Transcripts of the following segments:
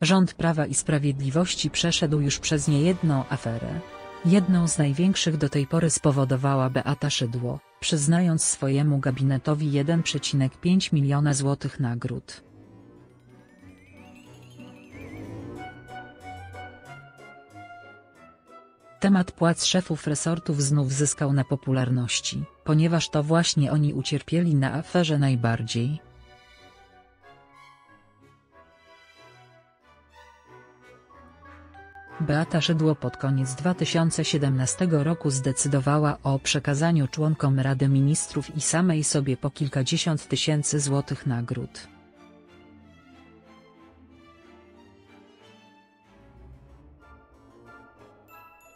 Rząd Prawa i Sprawiedliwości przeszedł już przez niejedną aferę. Jedną z największych do tej pory spowodowała Beata Szydło, przyznając swojemu gabinetowi 1,5 miliona złotych nagród. Temat płac szefów resortów znów zyskał na popularności, ponieważ to właśnie oni ucierpieli na aferze najbardziej. Beata Szydło pod koniec 2017 roku zdecydowała o przekazaniu członkom Rady Ministrów i samej sobie po kilkadziesiąt tysięcy złotych nagród.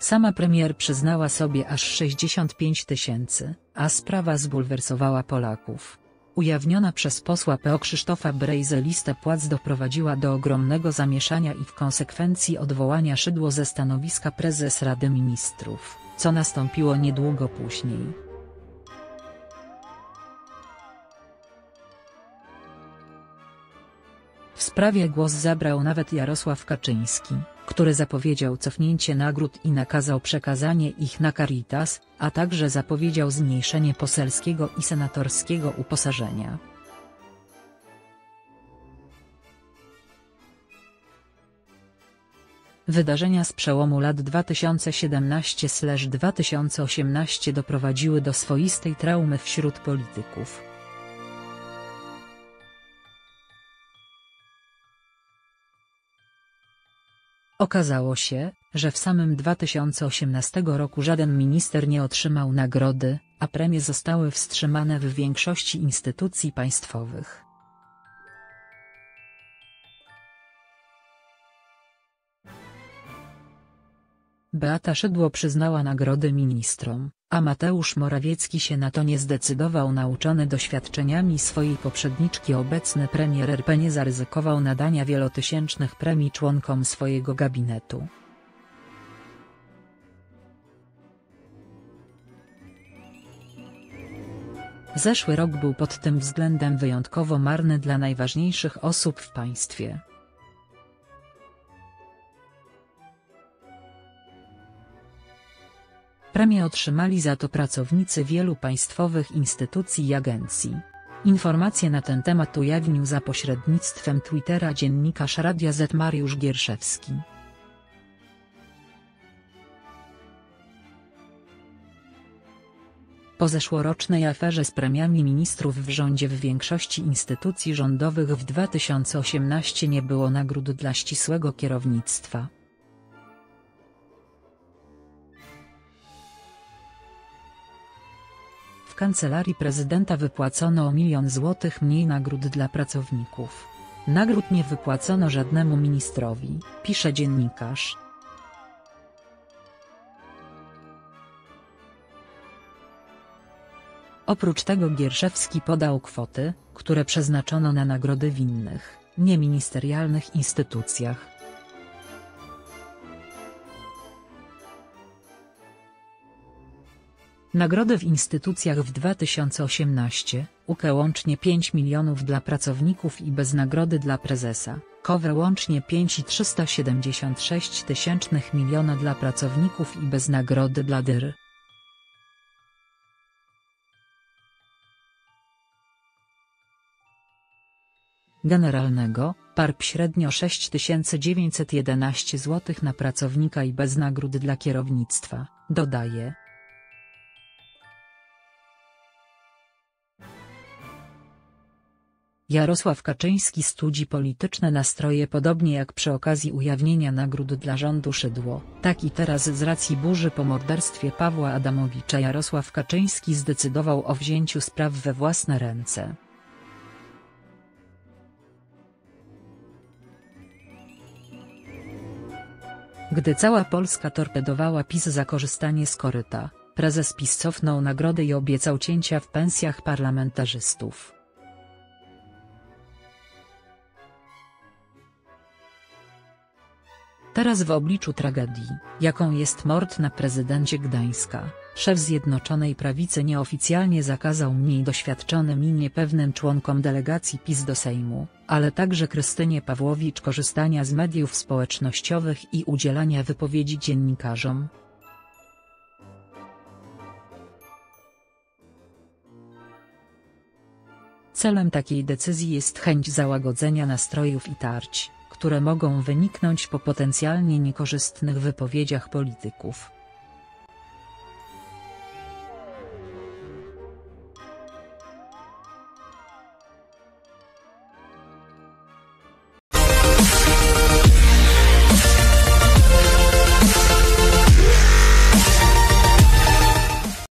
Sama premier przyznała sobie aż 65 tysięcy, a sprawa zbulwersowała Polaków. Ujawniona przez posła PO Krzysztofa Brejze lista płac doprowadziła do ogromnego zamieszania i w konsekwencji odwołania Szydło ze stanowiska prezes Rady Ministrów, co nastąpiło niedługo później. W sprawie głos zabrał nawet Jarosław Kaczyński, który zapowiedział cofnięcie nagród i nakazał przekazanie ich na Caritas, a także zapowiedział zmniejszenie poselskiego i senatorskiego uposażenia. Wydarzenia z przełomu lat 2017-2018 doprowadziły do swoistej traumy wśród polityków. Okazało się, że w samym 2018 roku żaden minister nie otrzymał nagrody, a premie zostały wstrzymane w większości instytucji państwowych. Beata Szydło przyznała nagrody ministrom, a Mateusz Morawiecki się na to nie zdecydował nauczony doświadczeniami swojej poprzedniczki obecny premier RP nie zaryzykował nadania wielotysięcznych premii członkom swojego gabinetu. Zeszły rok był pod tym względem wyjątkowo marny dla najważniejszych osób w państwie. Premię otrzymali za to pracownicy wielu państwowych instytucji i agencji. Informacje na ten temat ujawnił za pośrednictwem Twittera dziennikarz Radia Z Mariusz Gierszewski. Po zeszłorocznej aferze z premiami ministrów w rządzie w większości instytucji rządowych w 2018 nie było nagród dla ścisłego kierownictwa. Kancelarii prezydenta wypłacono o milion złotych mniej nagród dla pracowników. Nagród nie wypłacono żadnemu ministrowi, pisze dziennikarz. Oprócz tego Gierszewski podał kwoty, które przeznaczono na nagrody w innych, nieministerialnych instytucjach. Nagrody w instytucjach w 2018, UKE łącznie 5 milionów dla pracowników i bez nagrody dla prezesa, KOWE łącznie 5,376 tysięcznych miliona dla pracowników i bez nagrody dla DYR. Generalnego, PARP średnio 6911 zł na pracownika i bez nagród dla kierownictwa, dodaje. Jarosław Kaczyński studzi polityczne nastroje podobnie jak przy okazji ujawnienia nagród dla rządu Szydło, tak i teraz z racji burzy po morderstwie Pawła Adamowicza Jarosław Kaczyński zdecydował o wzięciu spraw we własne ręce. Gdy cała Polska torpedowała PiS za korzystanie z koryta, prezes PiS cofnął nagrodę i obiecał cięcia w pensjach parlamentarzystów. Teraz w obliczu tragedii, jaką jest mord na prezydencie Gdańska, szef Zjednoczonej Prawicy nieoficjalnie zakazał mniej doświadczonym i niepewnym członkom delegacji PiS do Sejmu, ale także Krystynie Pawłowicz korzystania z mediów społecznościowych i udzielania wypowiedzi dziennikarzom. Celem takiej decyzji jest chęć załagodzenia nastrojów i tarć, które mogą wyniknąć po potencjalnie niekorzystnych wypowiedziach polityków.